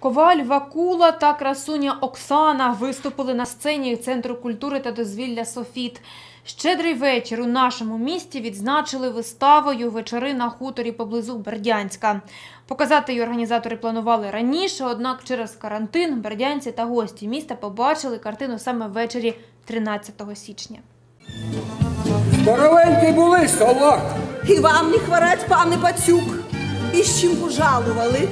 Коваль Вакула та красуня Оксана виступили на сцені Центру культури та дозвілля Софіт. Щедрий вечір у нашому місті відзначили виставою вечори на хуторі поблизу Бердянська. Показати її організатори планували раніше, однак через карантин бердянці та гості міста побачили картину саме ввечері 13 січня. Здоровенькі були, салак. І вам не хворать, пане Пацюк. І з чим пожалували?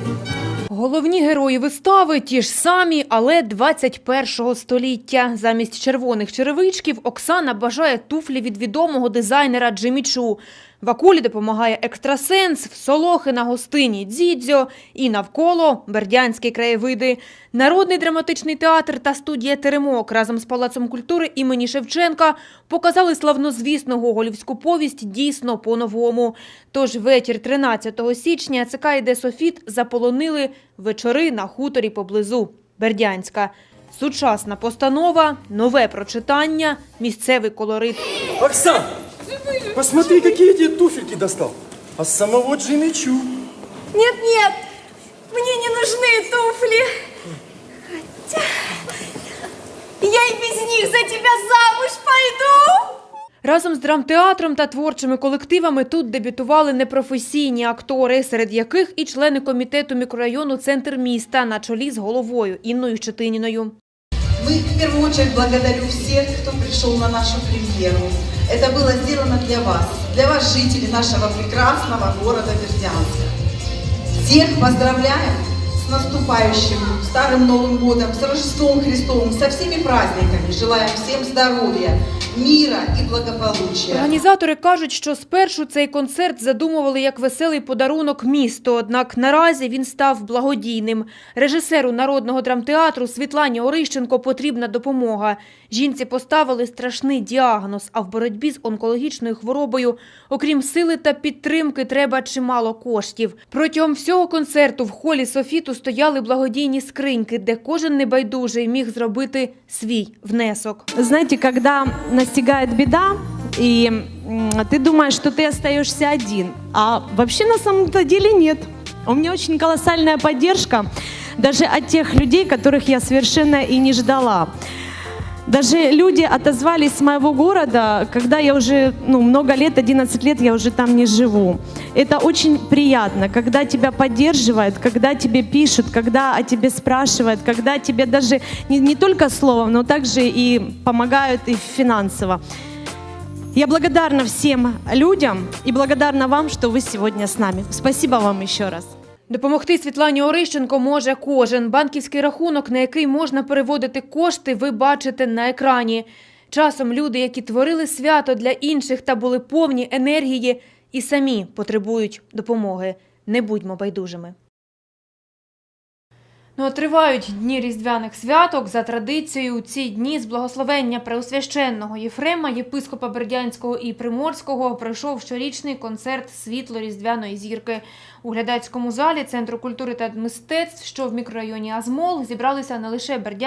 Головні герої вистави ті ж самі, але 21-го століття. Замість червоних черевичків Оксана бажає туфлі від відомого дизайнера Джимі Чу. Вакулі допомагає екстрасенс, в Солохи на гостині Дзідзьо і навколо бердянські краєвиди. Народний драматичний театр та студія Теремок разом з Палацом культури імені Шевченка показали славнозвісну гоголівську повість дійсно по-новому. Тож вечір 13 січня ЦК «Іде Софіт заполонили вечори на хуторі поблизу Бердянська. Сучасна постанова, нове прочитання, місцевий колорит. Оксан, посмотри, какие я тебе туфельки достал. А с самого Джимми Чу. Нет-нет, мне не нужны туфли. Хотя я и без них за тебя замуж пойду. Разом з драмтеатром та творчими колективами тут дебютували непрофесійні актори, серед яких і члени комітету мікрорайону Центр міста на чолі з головою Інною Щетиніною. Мы в первую очередь благодарю всех, кто пришел на нашу премьеру. Это было сделано для вас, для вас, жителей нашего прекрасного города Бердянска. Всех поздравляем с наступающим Старым Новым Годом, с Рождеством Христовым, со всеми праздниками. Желаем всем здоровья, мира и благополучия. Організатори кажуть, що спершу цей концерт задумували як веселий подарунок місту, однак наразі він став благодійним. Режисеру народного драмтеатру Світлані Орищенко потрібна допомога. Жінці поставили страшний діагноз, а в боротьбі з онкологічною хворобою, окрім сили та підтримки, треба чимало коштів. Протягом всього концерту в холі Софіту стояли благодійні скриньки, де кожен небайдужий міг зробити свій внесок. Знаете, когда настигает беда, и м, ты думаешь, что ты остаешься один, а вообще на самом-то деле нет. У меня очень колоссальная поддержка даже от тех людей, которых я совершенно и не ждала. Даже люди отозвались с моего города, когда я уже ну, много лет, 11 лет, я уже там не живу. Это очень приятно, когда тебя поддерживают, когда тебе пишут, когда о тебе спрашивают, когда тебе даже не, не только словом, но также и помогают и финансово. Я благодарна всем людям и благодарна вам, что вы сегодня с нами. Спасибо вам еще раз. Допомогти Світлані Орищенко може кожен. Банківський рахунок, на який можна переводити кошти, ви бачите на екрані. Часом люди, які творили свято для інших та були повні енергії, і самі потребують допомоги. Не будьмо байдужими. Ну, тривають дні різдвяних святок. За традицією, у ці дні з благословення Преосвященного Єфрема, єпископа Бердянського і Приморського пройшов щорічний концерт світло різдвяної зірки. У глядацькому залі Центру культури та мистецтв, що в мікрорайоні Азмол, зібралися не лише бердянські,